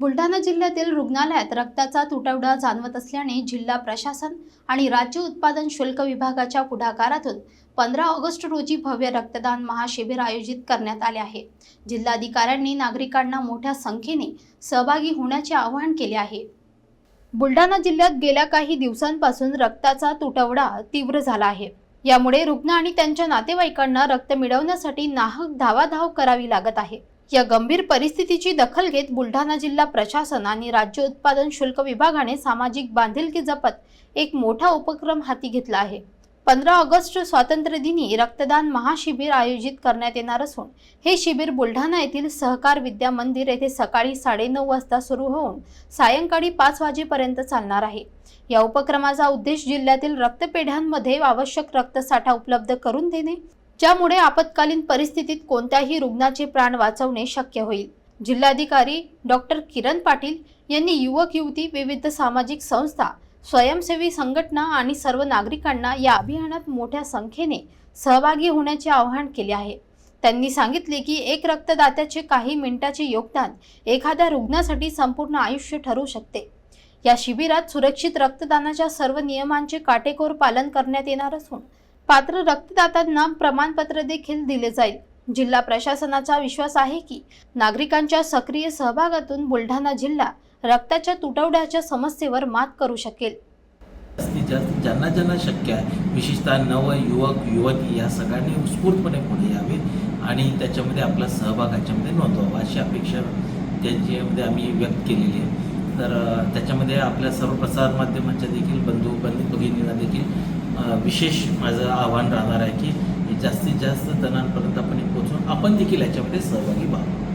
बुलढाणा जिल्ह्यातील रुग्णालयात रक्ताचा तुटवडा जाणवत असल्याने जिल्हा प्रशासन आणि राज्य उत्पादन शुल्क विभागाच्या पुढाकारातून पंधरा ऑगस्ट रोजी भव्य रक्तदान महाशिबिर आयोजित करण्यात आले आहे. जिल्हाधिकाऱ्यांनी नागरिकांना मोठ्या संख्येने सहभागी होण्याचे आवाहन केले आहे. बुलढाणा जिल्ह्यात गेल्या काही दिवसांपासून रक्ताचा तुटवडा तीव्र झाला आहे. यामुळे रुग्ण आणि त्यांच्या नातेवाईकांना रक्त मिळवण्यासाठी नाहक धावाधाव करावी लागत आहे. या गंभीर परिस्थितीची दखल घेत बुलढाणा जिल्हा प्रशासन आणि राज्य उत्पादन शुल्क विभागाने सामाजिक बांधिलकी जपत एक मोठा उपक्रम हाती घेतला आहे. पंधरा ऑगस्ट स्वातंत्र्य दिनी रक्तदान महाशिबिर आयोजित करण्यात येणार असून हे शिबिर बुलढाणा येथील सहकार विद्या मंदिर येथे सकाळी साडेनऊ वाजता सुरू होऊन सायंकाळी पाच वाजेपर्यंत चालणार आहे. या उपक्रमाचा उद्देश जिल्ह्यातील रक्तपेढ्यांमध्ये आवश्यक रक्तसाठा उपलब्ध करून देणे ज्यामुळे आपत्कालीन परिस्थितीत कोणत्याही रुग्णाचे प्राण वाचवणे शक्य होईल. जिल्हाधिकारी डॉक्टर किरण पाटील यांनी युवक युवती विविध सामाजिक संस्था स्वयंसेवी संघटना आणि सर्व नागरिकांना या अभियानात मोठ्या संख्येने सहभागी होण्याचे आवाहन केले आहे. त्यांनी सांगितले की एक रक्तदात्याचे काही मिनिटाचे योगदान एखाद्या रुग्णासाठी संपूर्ण आयुष्य ठरू शकते. या शिबिरात सुरक्षित रक्तदानाच्या सर्व नियमांचे काटेकोर पालन करण्यात येणार असून पात्र रक्तदात्यांना प्रमाणपत्र देखील दिले जाईल. जिल्हा प्रशासनाचा विश्वास आहे की नागरिकांच्या सक्रिय सहभागातून बुलढाणा जिल्हा रक्ताच्या तुटवड्याच्या समस्येवर मात करू शकेल. जास्तीत जास्त ज्यांना ज्यांना शक्य आहे विशेषतः नव युवक युवती या सगळ्यांनी उत्स्फूर्तपणे पुढे यावे आणि त्याच्यामध्ये आपला सहभाग याच्यामध्ये नोंदवावा अशी अपेक्षा त्याच्यामध्ये आम्ही व्यक्त केलेली आहे. तर त्याच्यामध्ये आपल्या सर्व प्रसारमाध्यमांच्या देखील बंधू बंधू भगिनींना देखील विशेष माझं आव्हान राहणार आहे की जास्तीत जास्त जणांपर्यंत आपण पोहोचून आपण देखील याच्यामध्ये सहभागी व्हावं.